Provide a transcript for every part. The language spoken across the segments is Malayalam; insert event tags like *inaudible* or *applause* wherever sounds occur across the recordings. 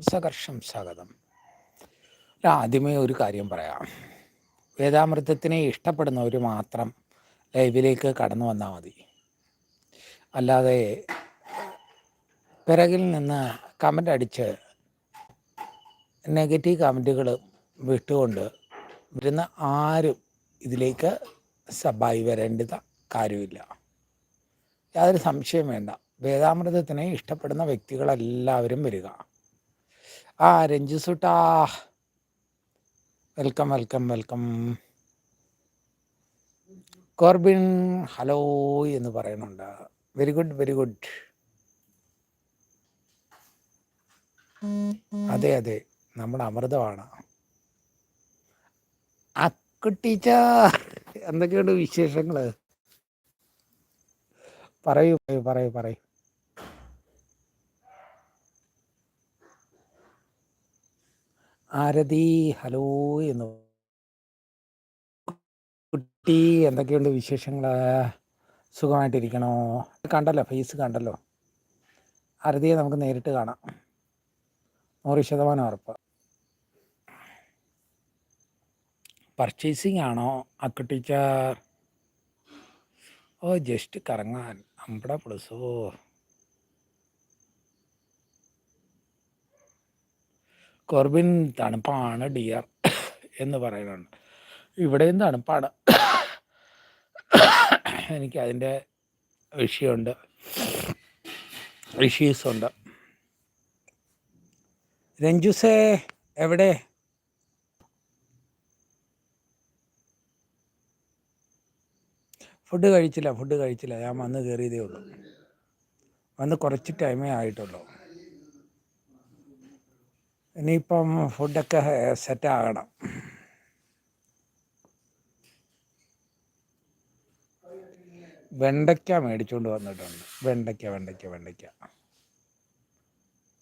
സകർഷം സ്വാഗതം. ആദ്യമേ ഒരു കാര്യം പറയാം. വേദാമൃതത്തിനെ ഇഷ്ടപ്പെടുന്നവർ മാത്രം ലൈവിലേക്ക് കടന്നു വന്നാൽ മതി. അല്ലാതെ പിറകിൽ നിന്ന് കമന്റ് അടിച്ച് നെഗറ്റീവ് കമന്റുകൾ വിട്ടുകൊണ്ട് വരുന്ന ആരും ഇതിലേക്ക് സബായി വരേണ്ടത് കാര്യമില്ല. യാതൊരു സംശയം വേണ്ട. വേദാമൃതത്തിനെ ഇഷ്ടപ്പെടുന്ന വ്യക്തികളെല്ലാവരും വരിക. ആ Ranju സുട്ടാ. Welcome welcome welcome. Corbin hello എന്ന് പറയുന്നുണ്ട് വെരി ഗുഡ് വെരി ഗുഡ്. അതെ അതെ. നമ്മൾ അമൃതമാണ്. ടീച്ചർ എന്തൊക്കെയുണ്ട് വിശേഷങ്ങൾ പറയൂ പറയൂ പറയൂ പറയൂ. ആരതി ഹലോ എന്ന്. കുട്ടി എന്തൊക്കെയുണ്ട് വിശേഷങ്ങൾ സുഖമായിട്ടിരിക്കണോ? കണ്ടല്ലോ ഫേസ് കണ്ടല്ലോ. ആരതിയെ നമുക്ക് നേരിട്ട് കാണാം. നൂറ് ശതമാനം ഉറപ്പ്. പർച്ചേസിംഗ് ആണോ? അക്കു ഓ ജസ്റ്റ് കറങ്ങാൻ. അമ്പട പ്ലസ് ഓ. കോർബിൻ തണുപ്പാണ് ഡിയർ എന്ന് പറയുന്നുണ്ട്. ഇവിടെയും തണുപ്പാണ്. എനിക്ക് അതിന്റെ വിഷയമുണ്ട്. ഇഷ്യൂസ് ഉണ്ട്. രഞ്ജുസേ എവിടെ? ഫുഡ് കഴിച്ചില്ല ഫുഡ് കഴിച്ചില്ല. ഞാൻ വന്ന് കയറിയതേ ഉള്ളൂ. വന്ന് കുറച്ച് ടൈമേ ആയിട്ടുള്ളൂ. ഇനിയിപ്പം ഫുഡൊക്കെ സെറ്റ് ആകണം. വെണ്ടയ്ക്ക മേടിച്ചുകൊണ്ട് വന്നിട്ടുണ്ട്. വെണ്ടയ്ക്ക വെണ്ടയ്ക്ക വെണ്ടയ്ക്ക.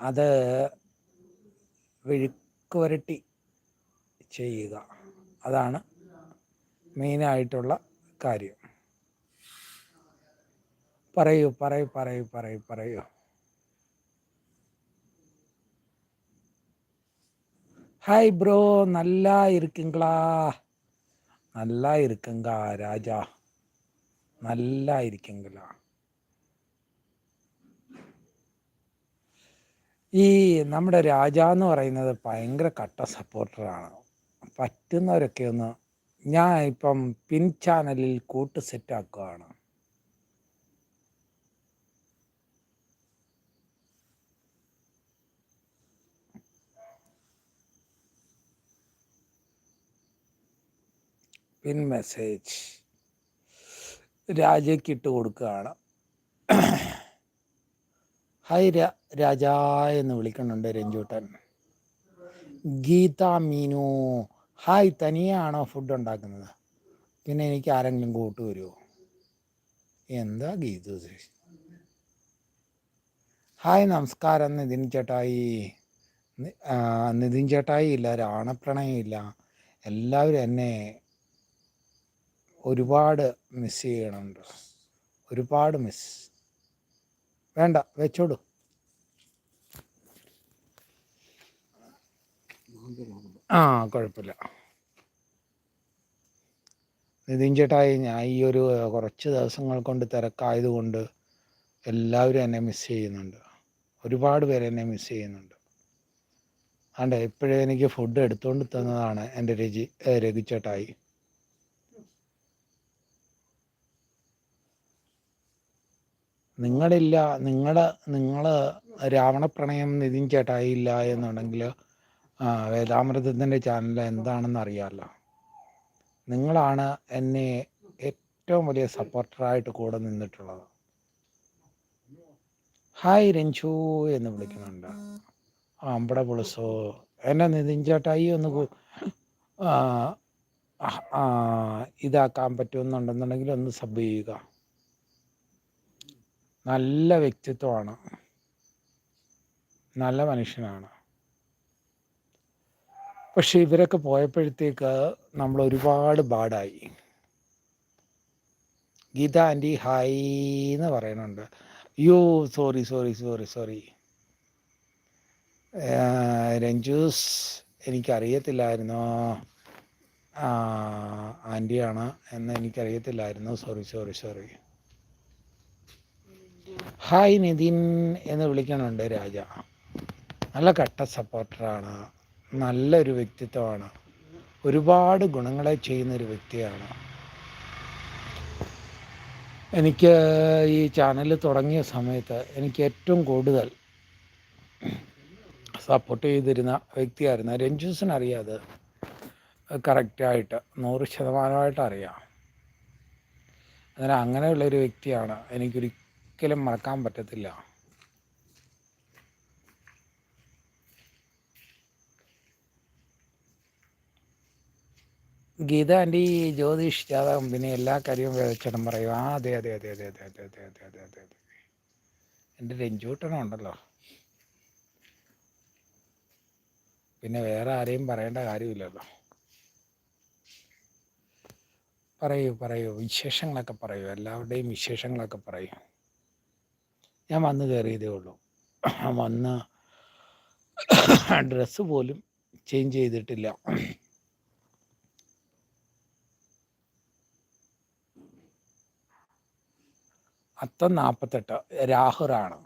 അത് വിഴുക്ക് വരട്ടി ചെയ്യുക. അതാണ് മെയിനായിട്ടുള്ള കാര്യം. പറയൂ പറയൂ പറയൂ പറയൂ പറയൂ. ഹായ് ബ്രോ നല്ല இருக்குங்களா നല്ല இருக்குங்க ராஜா നല്ല இருக்குங்களா ഈ നമ്മുടെ രാജ എന്ന് പറയുന്നത് ഭയങ്കര കട്ട സപ്പോർട്ടറാണ്. പറ്റുന്നവരൊക്കെ ഒന്ന് ഞാൻ ഇപ്പം പിൻ ചാനലിൽ കൂട്ട് സെറ്റാക്കുകയാണ്. പിൻ മെസ്സേജ് രാജയ്ക്ക് ഇട്ട് കൊടുക്കുകയാണ്. ഹായ് രാജ എന്ന് വിളിക്കുന്നുണ്ട് രഞ്ജൂട്ടൻ. ഗീത മീനു ഹായ് തനിയാണോ ഫുഡ് ഉണ്ടാക്കുന്നത്? പിന്നെ എനിക്ക് ആരെങ്കിലും കൂട്ട് വരുമോ എന്താ ഗീത ഹായ് നമസ്കാരം നിതിൻ ചേട്ടായി. നിതിൻ ചേട്ടായി ഇല്ല രാണപ്രണയം ഇല്ല. എല്ലാവരും എന്നെ ഒരുപാട് മിസ് ചെയ്യണുണ്ട്. ഒരുപാട് മിസ് വേണ്ട വെച്ചോടു ആ കുഴപ്പമില്ല. നിതിൻ ചേട്ടായി ഞാൻ ഈ ഒരു കുറച്ച് ദിവസങ്ങൾ കൊണ്ട് തിരക്കായതുകൊണ്ട് എല്ലാവരും എന്നെ മിസ് ചെയ്യുന്നുണ്ട്. ഒരുപാട് പേര് എന്നെ മിസ് ചെയ്യുന്നുണ്ട്. അതെ ഇപ്പോഴെനിക്ക് ഫുഡ് എടുത്തുകൊണ്ട് തന്നതാണ് എന്റെ രജി രഘുചേട്ടായി നിങ്ങളില്ല നിങ്ങൾ നിങ്ങൾ രാവണപ്രണയം നിതിൻ ചേട്ടായില്ല എന്നുണ്ടെങ്കിൽ വേദാമൃതത്തിന്റെ ചാനൽ എന്താണെന്ന് അറിയാമല്ലോ നിങ്ങളാണ് എന്നെ ഏറ്റവും വലിയ സപ്പോർട്ടറായിട്ട് കൂടെ നിന്നിട്ടുള്ളത്. ഹായ് രഞ്ജു എന്ന് വിളിക്കുന്നുണ്ട്. അമ്പടെ പുളിസോ. എന്നെ നിതിൻ ചേട്ടായി ഒന്ന് ഇതാക്കാൻ പറ്റുമെന്നുണ്ടെന്നുണ്ടെങ്കിൽ ഒന്ന് സബ് ചെയ്യുക. നല്ല വ്യക്തിത്വമാണ്. നല്ല മനുഷ്യനാണ്. പക്ഷെ ഇവരൊക്കെ പോയപ്പോഴത്തേക്ക് നമ്മൾ ഒരുപാട് ബാഡായി. ഗീത ആന്റി ഹായ് എന്ന് പറയുന്നുണ്ട്. അയ്യോ sorry sorry sorry sorry. Ranjus എനിക്കറിയത്തില്ലായിരുന്നു. ആന്റിയാണ് എന്ന് എനിക്കറിയത്തില്ലായിരുന്നു. Sorry sorry sorry. Hi Nithin എന്ന് വിളിക്കണുണ്ട് രാജ. നല്ല കട്ട സപ്പോർട്ടറാണ്. നല്ലൊരു വ്യക്തിത്വമാണ്. ഒരുപാട് ഗുണങ്ങളെ ചെയ്യുന്നൊരു വ്യക്തിയാണ്. എനിക്ക് ഈ ചാനൽ തുടങ്ങിയ സമയത്ത് എനിക്ക് ഏറ്റവും കൂടുതൽ സപ്പോർട്ട് ചെയ്തിരുന്ന വ്യക്തിയായിരുന്നു. രഞ്ജൂസിന് അറിയാതെ കറക്റ്റായിട്ട് നൂറ് ശതമാനമായിട്ട് അറിയാം. അങ്ങനെ അങ്ങനെയുള്ളൊരു വ്യക്തിയാണ് എനിക്കൊരിക്കലും മറക്കാൻ പറ്റത്തില്ല ഗീത ആന്റി ജ്യോതിഷ് ജാതകം പിന്നെ എല്ലാ കാര്യവും വിതച്ചിടം പറയും ആ അതെ അതെ അതെ അതെ അതെ അതെ അതെ അതെ അതെ അതെ അതെ എന്റെ രഞ്ജൂട്ടനുണ്ടല്ലോ പിന്നെ വേറെ ആരെയും പറയേണ്ട കാര്യമില്ലല്ലോ പറയൂ പറയൂ വിശേഷങ്ങളൊക്കെ പറയൂ എല്ലാവരുടെയും വിശേഷങ്ങളൊക്കെ പറയൂ ഞാൻ വന്ന് കയറിയതേ ഉള്ളൂ. വന്ന് ഡ്രസ്സ് പോലും ചേഞ്ച് ചെയ്തിട്ടില്ല. അത്തം നാൽപ്പത്തെട്ട് രാഹുറാണ്.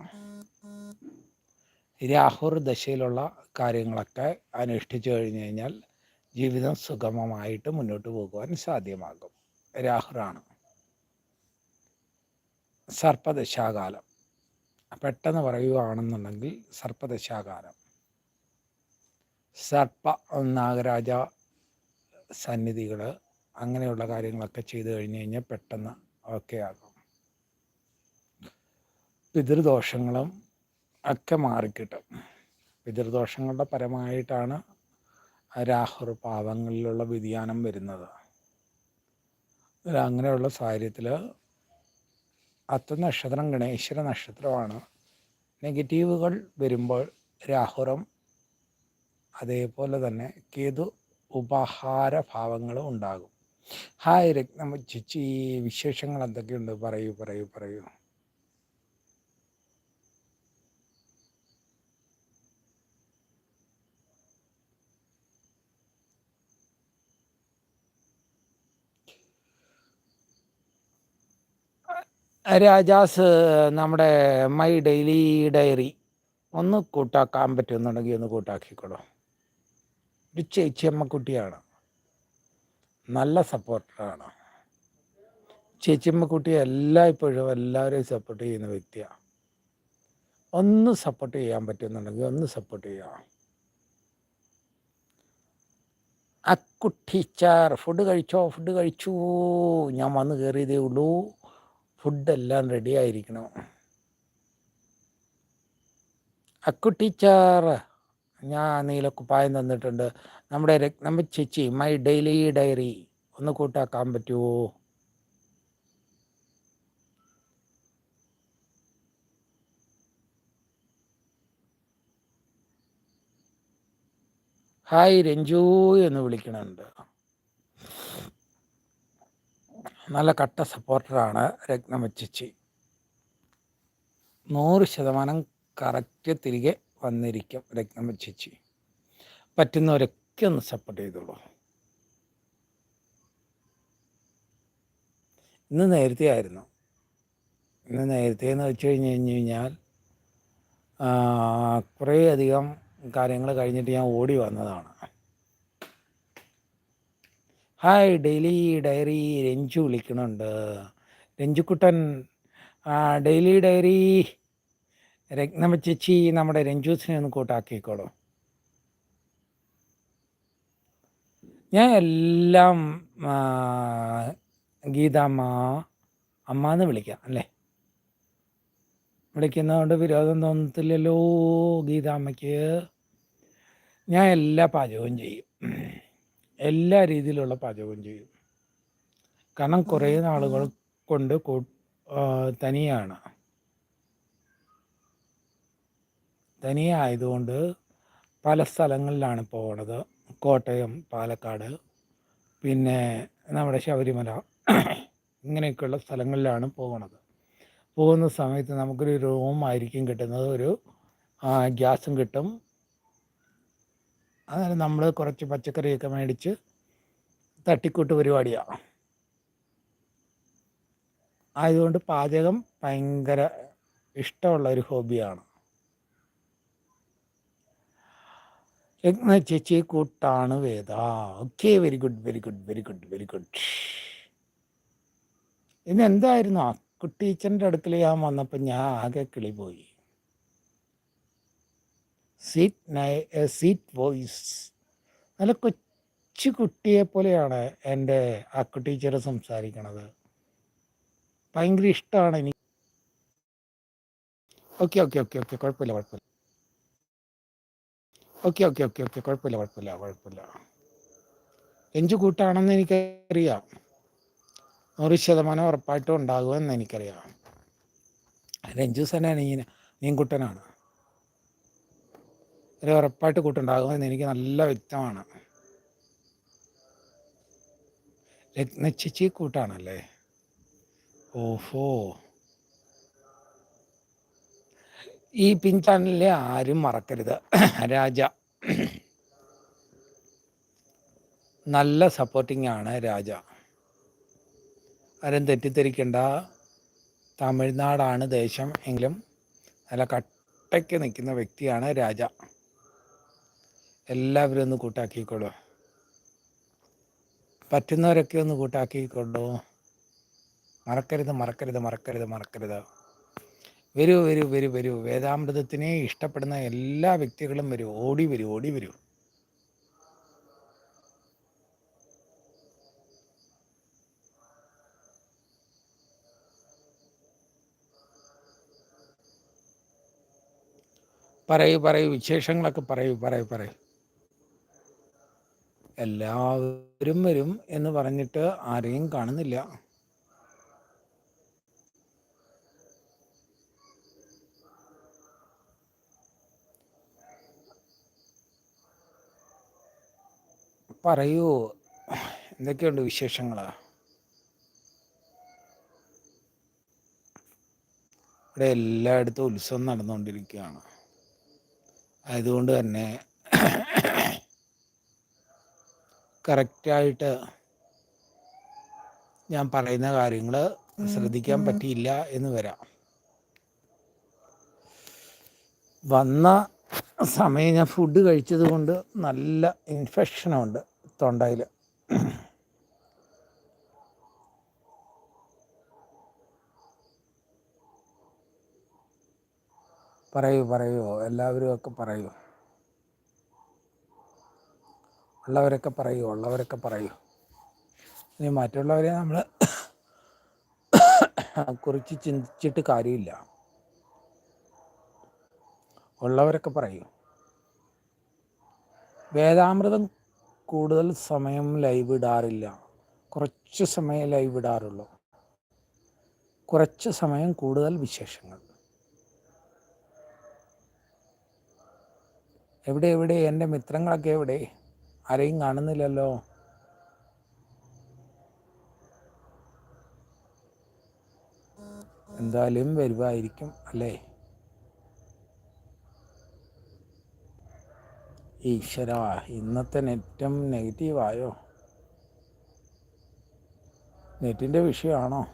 രാഹുർ ദശയിലുള്ള കാര്യങ്ങളൊക്കെ അനുഷ്ഠിച്ചു കഴിഞ്ഞു കഴിഞ്ഞാൽ ജീവിതം സുഗമമായിട്ട് മുന്നോട്ട് പോകുവാൻ സാധ്യമാകും. രാഹുറാണ്. സർപ്പദശാകാലം. പെട്ടെന്ന് പറയുകയാണെന്നുണ്ടെങ്കിൽ സർപ്പദശാകാലം സർപ്പ നാഗരാജ സന്നിധികൾ അങ്ങനെയുള്ള കാര്യങ്ങളൊക്കെ ചെയ്തു കഴിഞ്ഞ് കഴിഞ്ഞാൽ പെട്ടെന്ന് ഓക്കെ ആകും. പിതൃദോഷങ്ങളും ഒക്കെ മാറിക്കിട്ടും. പിതൃദോഷങ്ങളുടെ പരമായിട്ടാണ് രാഹുർ പാവങ്ങളിലുള്ള വ്യതിയാനം വരുന്നത്. അങ്ങനെയുള്ള സാഹചര്യത്തിൽ അത്ത നക്ഷത്രം ഗണേശ്വര നക്ഷത്രമാണ്. നെഗറ്റീവുകൾ വരുമ്പോൾ രാഹുറം അതേപോലെ തന്നെ കേതു ഉപഹാര ഭാവങ്ങളും ഉണ്ടാകും. ഹായ് രക്തം ചിച്ചി വിശേഷങ്ങൾ എന്തൊക്കെയുണ്ട്? പറയൂ പറയൂ പറയൂ. രാജാസ് നമ്മുടെ മൈ ഡെയിലി ഡയറി ഒന്ന് കൂട്ടാക്കാൻ പറ്റുമെന്നുണ്ടെങ്കിൽ ഒന്ന് കൂട്ടാക്കിക്കോളൂ. ഒരു ചേച്ചിയമ്മക്കുട്ടിയാണ് നല്ല സപ്പോർട്ടറാണ്. ചേച്ചിയമ്മക്കുട്ടി എല്ലായ്പ്പോഴും എല്ലാവരെയും സപ്പോർട്ട് ചെയ്യുന്ന വ്യക്തിയാണ് ഒന്ന് സപ്പോർട്ട് ചെയ്യാൻ പറ്റുന്നുണ്ടെങ്കിൽ ഒന്ന് സപ്പോർട്ട് ചെയ്യാം. അക്കുട്ടി ചാർ ഫുഡ് കഴിച്ചോ? ഫുഡ് കഴിച്ചു. ഞാൻ വന്ന് കയറിയതേ ഉള്ളൂ. ഫുഡെല്ലാം റെഡി ആയിരിക്കണം. അക്കു ടീച്ചർ ഞാൻ നീലക്കുപ്പായം തന്നിട്ടുണ്ട്. നമ്മുടെ രത്നമ്മ ചേച്ചി മൈ ഡെയിലി ഡയറി ഒന്ന് കൂട്ടാക്കാൻ പറ്റുമോ ഹായ് രഞ്ജു എന്ന് വിളിക്കണുണ്ട്. നല്ല കട്ട സപ്പോർട്ടറാണ് രത്നമച്ചിച്ചി. നൂറ് ശതമാനം കറക്റ്റ് തിരികെ വന്നിരിക്കും രത്നമച്ചിച്ചി. പറ്റുന്നവരൊക്കെ ഒന്ന് സപ്പോർട്ട് ചെയ്തോളൂ. ഇന്ന് നേരത്തെ ആയിരുന്നു ഇന്ന് നേരത്തെ എന്ന് വെച്ച് കഴിഞ്ഞ് കഴിഞ്ഞ് കഴിഞ്ഞാൽ കുറേ അധികം കാര്യങ്ങൾ കഴിഞ്ഞിട്ട് ഞാൻ ഓടി വന്നതാണ്. ഹായ് ഡെയിലി ഡയറി രഞ്ജു വിളിക്കണുണ്ട് രഞ്ജുക്കുട്ടൻ ഡെയിലി ഡയറി രത്നമ ചേച്ചി നമ്മുടെ രഞ്ജൂസിനെ ഒന്ന് കൂട്ടാക്കിക്കോളൂ. ഞാൻ എല്ലാം ഗീതാമ്മ അമ്മ എന്ന് വിളിക്കാം അല്ലേ? വിളിക്കുന്നതുകൊണ്ട് വിരോധം തോന്നത്തില്ലല്ലോ ഗീതാമ്മയ്ക്ക് ഞാൻ എല്ലാ പാചകവും ചെയ്യും. എല്ലാ രീതിയിലുള്ള പാചകവും ചെയ്യും. കാരണം കുറേ നാളുകൾ കൊണ്ട് തനിയാണ്. തനിയെ ആയതുകൊണ്ട് പല സ്ഥലങ്ങളിലാണ് പോകണത് കോട്ടയം പാലക്കാട് പിന്നെ നമ്മുടെ ശബരിമല *clears throat* ഇങ്ങനെയൊക്കെയുള്ള സ്ഥലങ്ങളിലാണ് പോകുന്നത് പോകുന്ന സമയത്ത് നമുക്കൊരു റൂമായിരിക്കും കിട്ടുന്നത്. ഒരു ഗ്യാസും കിട്ടും. അന്നേരം നമ്മൾ കുറച്ച് പച്ചക്കറിയൊക്കെ മേടിച്ച് തട്ടിക്കൂട്ട് പരിപാടിയാണ് ആയതുകൊണ്ട് പാചകം ഭയങ്കര ഇഷ്ടമുള്ള ഒരു ഹോബിയാണ്. രത്ന ചേച്ചി കൂട്ടാണ് Veda. Okay very good very good very good very good. ഇന്ന് എന്തായിരുന്നു? ആ ടീച്ചറിന്റെ അടുക്കൽ ഞാൻ വന്നപ്പോൾ ഞാൻ ആകെ കിളി പോയി സീറ്റ് നൈ സീറ്റ് വോയിസ് നല്ല കൊച്ചു കുട്ടിയെ പോലെയാണ് എന്റെ അക്കു ടീച്ചർ സംസാരിക്കണത്. ഭയങ്കര ഇഷ്ടമാണ് എനിക്ക്. ഓക്കെ ഓക്കെ ഓക്കെ ഓക്കെ കുഴപ്പമില്ല കുഴപ്പമില്ല. ഓക്കെ ഓക്കെ ഓക്കെ ഓക്കെ കുഴപ്പമില്ല കുഴപ്പമില്ല കുഴപ്പമില്ല. എഞ്ചു കൂട്ടാണെന്ന് എനിക്കറിയാം. നൂറ് ശതമാനം ഉറപ്പായിട്ടും ഉണ്ടാകുമെന്ന് എനിക്കറിയാം. രഞ്ജു സനാണ് നീ നീൻകുട്ടനാണ് ഒരു ഉറപ്പായിട്ട് കൂട്ടുണ്ടാകുമെന്ന് എനിക്ക് നല്ല വ്യക്തമാണ്. രത്നച്ചിച്ചി കൂട്ടാണല്ലേ ഓഹോ. ഈ പിൻ ചാനലിലെ ആരും മറക്കരുത്. രാജ. നല്ല സപ്പോർട്ടിംഗ് ആണ് രാജ. ആരും തെറ്റിദ്ധരിക്കേണ്ട. തമിഴ്നാടാണ് ദേശം എങ്കിലും നല്ല കട്ടയ്ക്ക് നിൽക്കുന്ന വ്യക്തിയാണ് രാജ. എല്ലാവരും ഒന്ന് കൂട്ടാക്കിക്കോളൂ. പറ്റുന്നവരൊക്കെ ഒന്ന് കൂട്ടാക്കിക്കൊള്ളു മറക്കരുത് മറക്കരുത് മറക്കരുത് മറക്കരുത്. വരൂ വരൂ വരൂ വരൂ. വേദാമൃതത്തിനെ ഇഷ്ടപ്പെടുന്ന എല്ലാ വ്യക്തികളും വരൂ. ഓടി വരൂ ഓടി വരൂ. പറയൂ പറയൂ. വിശേഷങ്ങളൊക്കെ പറയൂ പറയൂ പറയൂ. എല്ലാവരും വരും എന്ന് പറഞ്ഞിട്ട് ആരെയും കാണുന്നില്ല. പറയൂ. എന്തൊക്കെയുണ്ട് വിശേഷങ്ങൾ ഇവിടെ എല്ലായിടത്തും ഉത്സവം നടന്നുകൊണ്ടിരിക്കുകയാണ്. അതുകൊണ്ട് തന്നെ കറക്റ്റായിട്ട് ഞാൻ പറയുന്ന കാര്യങ്ങൾ ശ്രദ്ധിക്കാൻ പറ്റിയില്ല എന്ന് വരാം. വന്ന സമയം ഞാൻ ഫുഡ് കഴിച്ചത് കൊണ്ട് നല്ല ഇൻഫെക്ഷനുണ്ട് തൊണ്ടയിൽ. പറയൂ പറയൂ എല്ലാവരും ഒക്കെ പറയൂ. ഉള്ളവരൊക്കെ പറയൂ ഉള്ളവരൊക്കെ പറയൂ. ഇനി മറ്റുള്ളവരെ നമ്മൾ കുറിച്ച് ചിന്തിച്ചിട്ട് കാര്യമില്ല. ഉള്ളവരൊക്കെ പറയൂ. വേദാമൃതം കൂടുതൽ സമയം ലൈവ് ഇടാറില്ല. കുറച്ച് സമയം ലൈവ് ഇടാറുള്ളൂ. കുറച്ച് സമയം കൂടുതൽ വിശേഷങ്ങൾ. എവിടെ എവിടെ? എന്റെ മിത്രങ്ങളൊക്കെ എവിടെ? ആരെയും കാണുന്നില്ലല്ലോ. എന്തായാലും വരുമായിരിക്കും അല്ലേ? ഈശ്വര ഇന്നത്തെ നെറ്റും നെഗറ്റീവായോ? നെറ്റിന്റെ വിഷയമാണോ?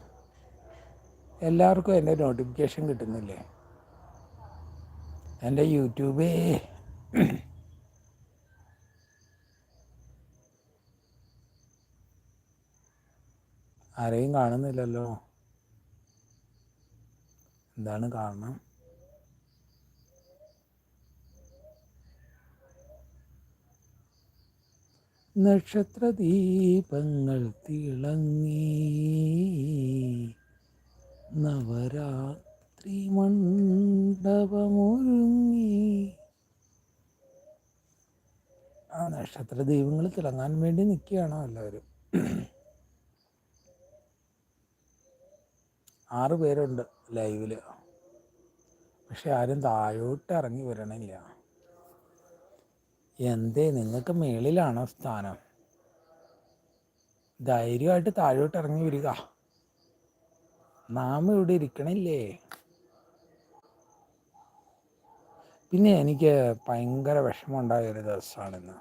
എല്ലാവർക്കും എന്റെ നോട്ടിഫിക്കേഷൻ കിട്ടുന്നില്ലേ? എന്റെ യൂട്യൂബേ ആരെയും കാണുന്നില്ലല്ലോ. എന്താണ് കാരണം? നക്ഷത്രദീപങ്ങൾ തിളങ്ങി. നവരാത്രി മണ്ഡപമൊരുങ്ങി. ആ നക്ഷത്ര നക്ഷത്രദീപങ്ങൾ തിളങ്ങാൻ വേണ്ടി നിൽക്കുകയാണോ എല്ലാവരും. ആറ് പേരുണ്ട് ലൈവിൽ പക്ഷെ ആരും താഴോട്ട് ഇറങ്ങി വരണില്ല. എന്തേ നിങ്ങൾക്ക് മേളിലാണോ സ്ഥാനം? ധൈര്യമായിട്ട് താഴോട്ട് ഇറങ്ങി വരിക. നാം ഇവിടെ ഇരിക്കണില്ലേ? പിന്നെ എനിക്ക് ഭയങ്കര വിഷമമുണ്ടായ ഒരു ദിവസമാണിന്ന്.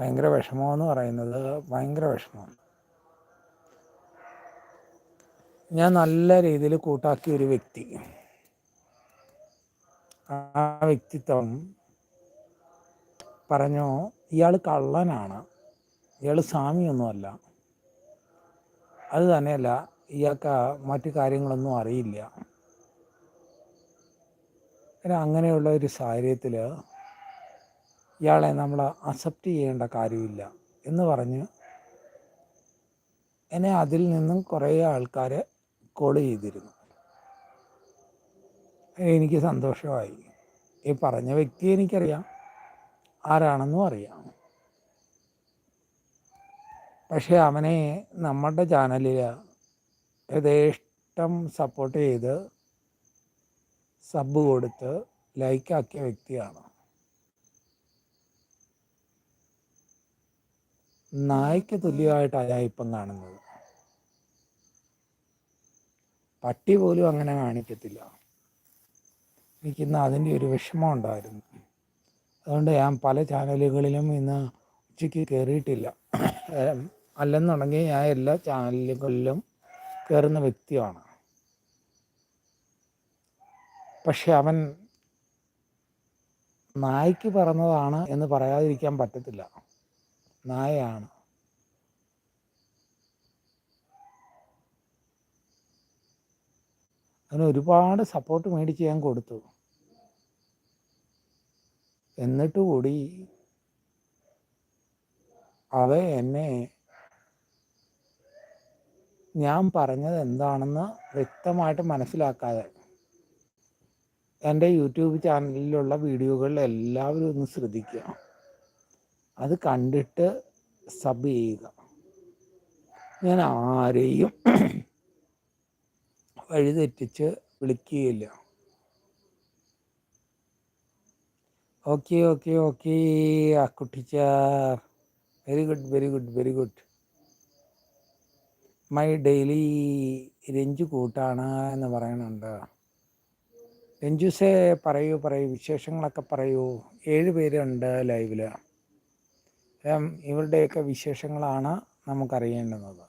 ഭയങ്കര വിഷമമെന്ന് പറയുന്നത് ഭയങ്കര വിഷമമാണ് ഞാൻ നല്ല രീതിയിൽ കൂട്ടാക്കിയ ഒരു വ്യക്തി. ആ വ്യക്തിത്വം പറഞ്ഞു ഇയാൾ കള്ളനാണ് ഇയാൾ സ്വാമിയൊന്നുമല്ല. അത് തന്നെയല്ല ഇയാൾക്ക് മറ്റു കാര്യങ്ങളൊന്നും അറിയില്ല. അങ്ങനെയുള്ള ഒരു സാഹചര്യത്തിൽ ഇയാളെ നമ്മൾ അക്സെപ്റ്റ് ചെയ്യേണ്ട കാര്യമില്ല എന്ന് പറഞ്ഞ് എന്നെ അതിൽ നിന്നും കുറേ ആൾക്കാർ കോൾ ചെയ്തിരുന്നു എനിക്ക് സന്തോഷമായി. ഈ പറഞ്ഞ വ്യക്തി എനിക്കറിയാം. ആരാണെന്നും അറിയാം. പക്ഷേ അവനെ നമ്മുടെ ചാനലിൽ യഥേഷ്ടം സപ്പോർട്ട് ചെയ്ത് സബ് കൊടുത്ത് ലൈക്കാക്കിയ വ്യക്തിയാണ്. നായ്ക്ക് തുല്യമായിട്ടാണ് ഇപ്പം കാണുന്നത്? പട്ടി പോലും അങ്ങനെ കാണിക്കത്തില്ല. എനിക്കിന്ന് അതിന്റെ ഒരു വിഷമം ഉണ്ടായിരുന്നു. അതുകൊണ്ട് ഞാൻ പല ചാനലുകളിലും ഇന്ന് ഉച്ചയ്ക്ക് കയറിയിട്ടില്ല. അല്ലെന്നുണ്ടെങ്കിൽ ഞാൻ എല്ലാ ചാനലുകളിലും കയറുന്ന വ്യക്തിയാണ്. പക്ഷെ അവൻ നായ്ക്ക് പറഞ്ഞതാണ് എന്ന് പറയാതിരിക്കാൻ പറ്റത്തില്ല. നായയാണ്. അതിന് ഒരുപാട് സപ്പോർട്ട് മേടിച്ച് ഞാൻ കൊടുത്തു. എന്നിട്ട് കൂടി അവ എന്നെ ഞാൻ പറഞ്ഞത് എന്താണെന്ന് വ്യക്തമായിട്ട് മനസ്സിലാക്കാതെ എന്റെ യൂട്യൂബ് ചാനലിലുള്ള വീഡിയോകളിൽ എല്ലാവരും ഒന്ന് ശ്രദ്ധിക്കുക. അത് കണ്ടിട്ട് സബ് ചെയ്യുക. ഞാൻ ആരെയും വഴിതെറ്റിച്ച് വിളിക്കുകയില്ല. ഓക്കെ ഓക്കെ ഓക്കെ ആ കുട്ടിച്ചാർ very good very good very good my daily Ranju കൂട്ടാണ് എന്ന് പറയുന്നുണ്ട്. രഞ്ജുസേ പറയൂ പറയൂ വിശേഷങ്ങളൊക്കെ പറയൂ. ഏഴ് പേരുണ്ട് ലൈവിൽ ഇവരുടെയൊക്കെ വിശേഷങ്ങളാണ് നമുക്കറിയേണ്ടുന്നത്.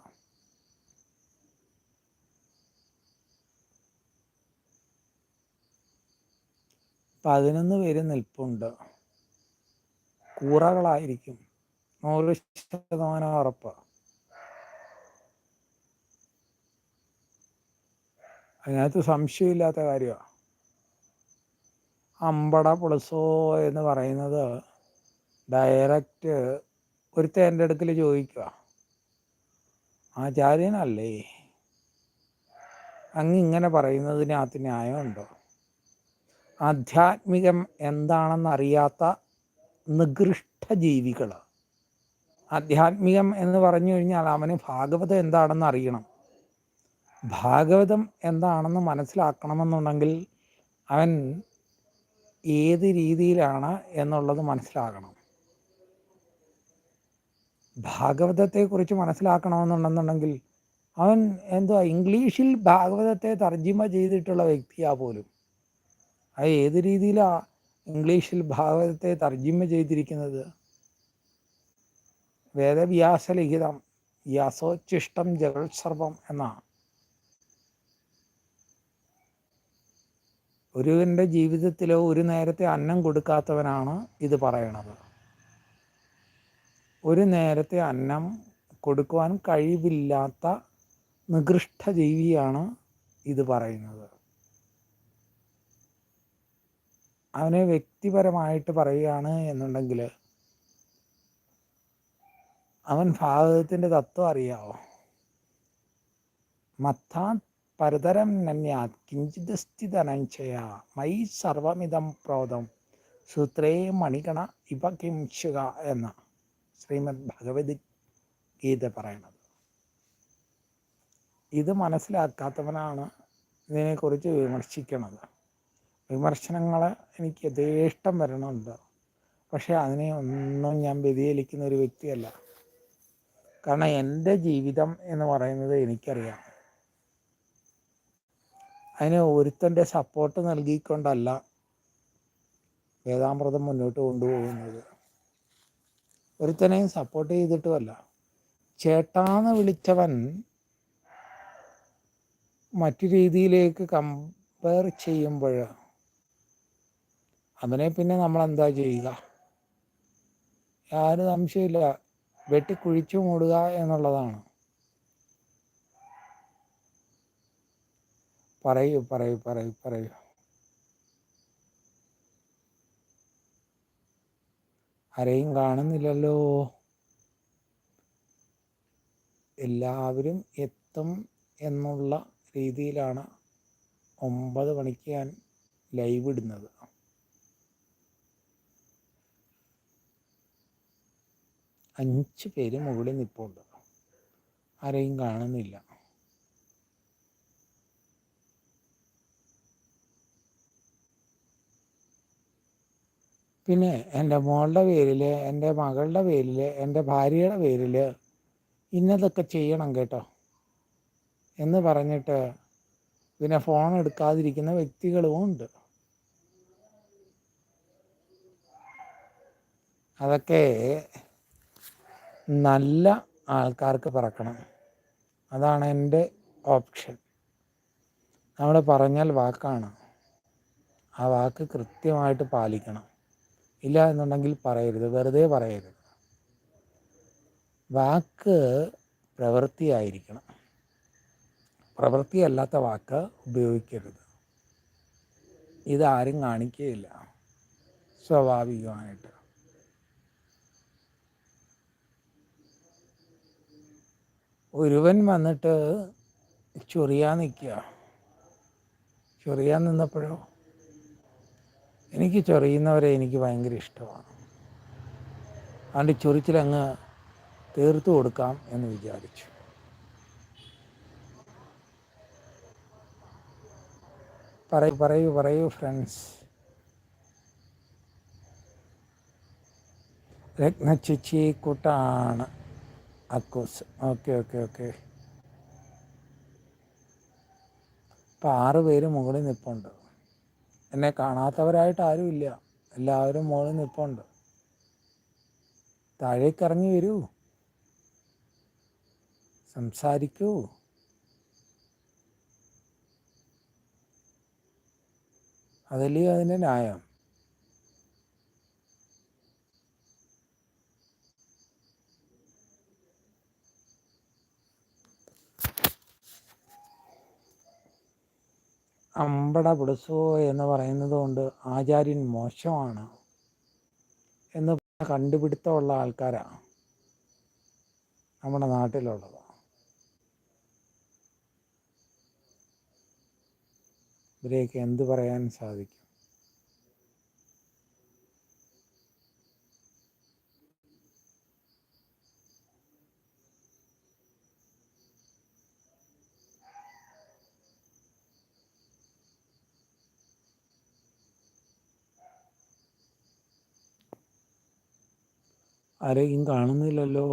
പതിനൊന്ന് പേര് നിൽപ്പുണ്ട്. കൂറകളായിരിക്കും. നൂറ് ശതമാനം ഉറപ്പ്. അതിനകത്ത് സംശയമില്ലാത്ത കാര്യമാണ് അമ്പട പൊളിസോ എന്ന് പറയുന്നത് ഡയറക്റ്റ് ഒരു എന്റെ അടുക്കൽ ചോദിക്കുക ആചാര്യനല്ലേ? അങ്ങിങ്ങനെ പറയുന്നതിനകത്ത് ന്യായമുണ്ടോ? ആധ്യാത്മികം എന്താണെന്നറിയാത്ത നികൃഷ്ട ജീവികൾ ആധ്യാത്മികം എന്ന് പറഞ്ഞു കഴിഞ്ഞാൽ അവന് ഭാഗവതം എന്താണെന്ന് അറിയണം. ഭാഗവതം എന്താണെന്ന് മനസ്സിലാക്കണമെന്നുണ്ടെങ്കിൽ അവൻ ഏത് രീതിയിലാണ് എന്നുള്ളത് മനസ്സിലാകണം. ഭാഗവതത്തെക്കുറിച്ച് മനസ്സിലാക്കണമെന്നുണ്ടെന്നുണ്ടെങ്കിൽ അവൻ എന്തുവാ ഇംഗ്ലീഷിൽ ഭാഗവതത്തെ തർജിമ ചെയ്തിട്ടുള്ള വ്യക്തിയാ പോലും. അത് ഏത് രീതിയിലാണ് ഇംഗ്ലീഷിൽ ഭാഗവതത്തെ തർജിമ ചെയ്തിരിക്കുന്നത്? വേദവ്യാസലിഖിതം വ്യാസോച്ചിഷ്ടം ജഗത്സർവം എന്നാണ് ഒരുവന്റെ ജീവിതത്തിലോ ഒരു നേരത്തെ അന്നം കൊടുക്കാത്തവനാണ് ഇത് പറയണത്. ഒരു നേരത്തെ അന്നം കൊടുക്കുവാൻ കഴിവില്ലാത്ത നികൃഷ്ട ജീവിയാണ് ഇത് പറയുന്നത്. അവനെ വ്യക്തിപരമായിട്ട് പറയുകയാണ് എന്നുണ്ടെങ്കിൽ അവൻ ഭാഗവതത്തിന്റെ തത്വം അറിയാവോ? മത്താൻ പരതരം നന്യാത് കിഞ്ചിത് സ്ഥിതനഞ്ചയ മൈ സർവമിതം പ്രോതം സൂത്രേ മണികണ ഇവ കിംശുക എന്ന ശ്രീമദ് ഭഗവത് ഗീത പറയണത്. ഇത് മനസ്സിലാക്കാത്തവനാണ് ഇതിനെക്കുറിച്ച് വിമർശിക്കണത്. വിമർശനങ്ങൾ എനിക്ക് യഥേഷ്ടം വരണമുണ്ട് പക്ഷേ അതിനെ ഒന്നും ഞാൻ വ്യതിചലിക്കുന്ന ഒരു വ്യക്തിയല്ല. കാരണം എന്റെ ജീവിതം എന്ന് പറയുന്നത് എനിക്കറിയാം. അതിന് ഒരുത്തന്റെ സപ്പോർട്ട് നൽകിക്കൊണ്ടല്ല വേദാമൃതം മുന്നോട്ട് കൊണ്ടുപോകുന്നത്. ഒരുത്തനെയും സപ്പോർട്ട് ചെയ്തിട്ടുമല്ല. ചേട്ടാന്ന് വിളിച്ചവൻ മറ്റു രീതിയിലേക്ക് കമ്പയർ ചെയ്യുമ്പോൾ അവനെ പിന്നെ നമ്മൾ എന്താ ചെയ്യുക? യാതൊരു സംശയമില്ല വെട്ടിക്കുഴിച്ചു മൂടുക എന്നുള്ളതാണ്. പറയൂ പറയൂ പറയൂ പറയൂ. ആരെയും കാണുന്നില്ലല്ലോ. എല്ലാവരും എത്തും എന്നുള്ള രീതിയിലാണ് ഒമ്പത് മണിക്ക് ഞാൻ ലൈവ് ഇടുന്നത്. അഞ്ച് പേര് മുകളിൽ നിൽപ്പുണ്ട് ആരെയും കാണുന്നില്ല. പിന്നെ എന്റെ മോളുടെ പേരിൽ എന്റെ മകളുടെ പേരിൽ എന്റെ ഭാര്യയുടെ പേരിൽ ഇന്നതൊക്കെ ചെയ്യണം കേട്ടോ. എന്ന് പറഞ്ഞിട്ട് പിന്നെ ഫോൺ എടുക്കാതിരിക്കുന്ന വ്യക്തികളും ഉണ്ട്. അതൊക്കെ നല്ല ആൾക്കാർക്ക് പറക്കണം. അതാണ് എന്റെ ഓപ്ഷൻ നമ്മൾ പറഞ്ഞാൽ വാക്കാണ്. ആ വാക്ക് കൃത്യമായിട്ട് പാലിക്കണം. ഇല്ല എന്നുണ്ടെങ്കിൽ പറയരുത്. വെറുതെ പറയരുത്. വാക്ക് പ്രവൃത്തിയായിരിക്കണം. പ്രവൃത്തിയല്ലാത്ത വാക്ക് ഉപയോഗിക്കരുത്. ഇതാരും കാണിക്കുകയില്ല. സ്വാഭാവികമായിട്ട്. ഒരുവൻ വന്നിട്ട് ചൊറിയാൻ നിൽക്കുക. ചൊറിയാൻ നിന്നപ്പോഴോ? എനിക്ക് ചൊറിയുന്നവരെ എനിക്ക് ഭയങ്കര ഇഷ്ടമാണ്. അതുകൊണ്ട് ചൊറിച്ചിലങ്ങ് തീർത്തു കൊടുക്കാം എന്ന് വിചാരിച്ചു. പറയൂ പറയൂ പറയൂ ഫ്രണ്ട്സ് രത്നച്ചിച്ചി കൂട്ടാണ്. അക്കോസ്. Okay okay okay. ഇപ്പം ആറ് പേര് മുകളിൽ നിൽപ്പുണ്ട് എന്നെ കാണാത്തവരായിട്ട് ആരും ഇല്ല. എല്ലാവരും മുകളിൽ നിൽപ്പുണ്ട് താഴേക്ക് ഇറങ്ങി വരൂ. സംസാരിക്കൂ. അതല്ലേ അതിന്റെ ന്യായം? അമ്പട പിടിച്ചോ എന്ന് പറയുന്നത് കൊണ്ട് ആചാര്യൻ മോശമാണ് എന്ന് കണ്ടുപിടുത്തമുള്ള ആൾക്കാരാണ് നമ്മുടെ നാട്ടിലുള്ളത്. ഇവരെയൊക്കെ എന്ത് പറയാൻ സാധിക്കും? ആരെയും കാണുന്നില്ലല്ലോ.